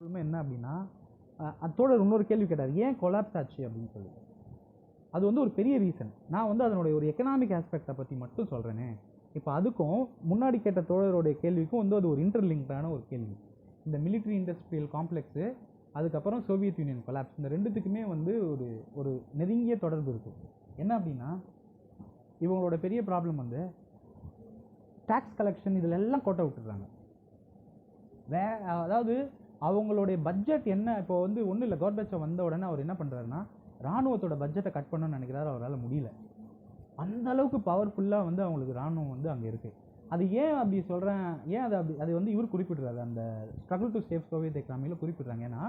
என்ன அப்படின்னா அதோட இன்னொரு கேள்வி கேட்டார் ஏன் கொலாப்ஸ் ஆச்சு அப்படின்னு சொல்லி. அது வந்து ஒரு பெரிய ரீசன் நான் வந்து அதனுடைய ஒரு எக்கனாமிக் ஆஸ்பெக்டை பற்றி மட்டும் சொல்கிறேனே இப்போ அதுக்கும் முன்னாடி கேட்ட தோழருடைய கேள்விக்கும் வந்து அது ஒரு இன்டர்லிங்கான ஒரு கேள்வி. இந்த மிலிட்ரி இண்டஸ்ட்ரியல் காம்ப்ளெக்ஸு அதுக்கப்புறம் சோவியத் யூனியன் கொலாப்ஸ் இந்த ரெண்டுத்துக்குமே வந்து ஒரு ஒரு நெருங்கிய தொடர்பு இருக்குது என்ன அப்படின்னா இவங்களோட பெரிய ப்ராப்ளம் வந்து டேக்ஸ் கலெக்ஷன் இதில் எல்லாம் கோட்டை விட்டுறாங்க. வே அதாவது அவங்களுடைய பட்ஜெட் என்ன? இப்போ வந்து ஒன்றும் இல்லை கவர்மெண்ட் வந்த உடனே அவர் என்ன பண்ணுறாருன்னா ராணுவத்தோட பட்ஜெட்டை கட் பண்ணணும்னு நினைக்கிறாரு அவரால் முடியல. அந்த அளவுக்கு பவர்ஃபுல்லாக வந்து அவங்களுக்கு ராணுவம் வந்து அங்கே இருக்குது அது ஏன் அப்படி சொல்கிறேன் ஏன் அது அப்படி அது வந்து இவர் குறிப்பிடுறாரு அந்த ஸ்ட்ரகிள் டு சேஃப் சோவியத் எக்கனாமியில் குறிப்பிடுறாங்க. ஏன்னா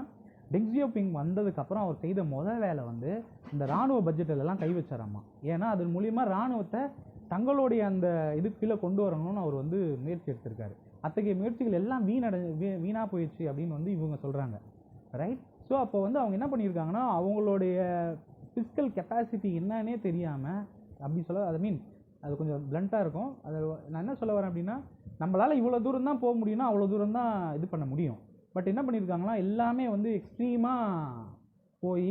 டெங்ஸியோபிங் வந்ததுக்கப்புறம் அவர் செய்த முதல் வேலை வந்து இந்த ராணுவ பட்ஜெட்டில் கை வச்சாராம்மா ஏன்னா அதன் மூலியமாக ராணுவத்தை தங்களுடைய அந்த இது கீழே கொண்டு வரணும்னு அவர் வந்து முயற்சி எடுத்திருக்காரு. அத்தகைய முயற்சிகள் எல்லாம் வீணடை வீ- வீணாக போயிடுச்சு அப்படின்னு வந்து இவங்க சொல்கிறாங்க ரைட் ஸோ அப்போ வந்து அவங்க என்ன பண்ணியிருக்காங்கன்னா அவங்களுடைய ஃபிஸிக்கல் கெப்பாசிட்டி என்னன்னே தெரியாமல் அப்படின்னு சொல்ல ஐ மீன் அது கொஞ்சம் பிளண்ட்டாக இருக்கும். அது நான் என்ன சொல்ல வரேன் அப்படின்னா நம்மளால் இவ்வளோ தூரம் தான் போக முடியும்னா அவ்வளோ தூரம் தான் இது பண்ண முடியும். பட் என்ன பண்ணியிருக்காங்கன்னா எல்லாமே வந்து எக்ஸ்ட்ரீமாக போய்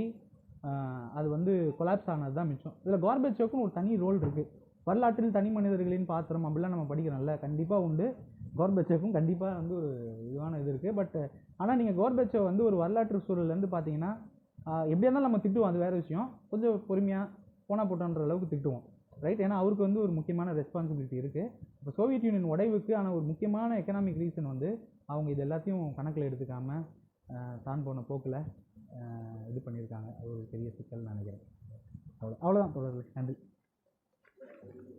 அது வந்து கொலாப்ஸ் ஆனது தான் மிச்சம். இதில் கார்பேச்சோக்குன்னு ஒரு தனி ரோல் இருக்குது வரலாற்றில் தனி மனிதர்களின் பாத்திரம் அப்படிலாம் நம்ம படிக்கிறோம்ல கண்டிப்பாக உண்டு. கோர்பச்சேவுக்கும் கண்டிப்பாக வந்து ஒரு இதுவான இது இருக்குது பட் ஆனால் நீங்கள் கோர்பச்சேவ் வந்து ஒரு வரலாற்று சூழல்லேருந்து பார்த்தீங்கன்னா எப்படியா இருந்தாலும் நம்ம திட்டுவோம். அது வேறு விஷயம். கொஞ்சம் பொறுமையாக போனா போட்டோன்ற அளவுக்கு திட்டுவோம். ரைட் ஏன்னா அவருக்கு வந்து ஒரு முக்கியமான ரெஸ்பான்சிபிலிட்டி இருக்குது இப்போ சோவியத் யூனியன் உடைவுக்கு ஆனால் ஒரு முக்கியமான எக்கனாமிக் ரீசன் வந்து அவங்க இது எல்லாத்தையும் கணக்கில் எடுத்துக்காமல் தான் போன போக்கில் இது பண்ணியிருக்காங்க. ஒரு பெரிய சிக்கல் நினைக்கிறேன். அவ்வளோ அவ்வளோதான் தொடர்பு நன்றி.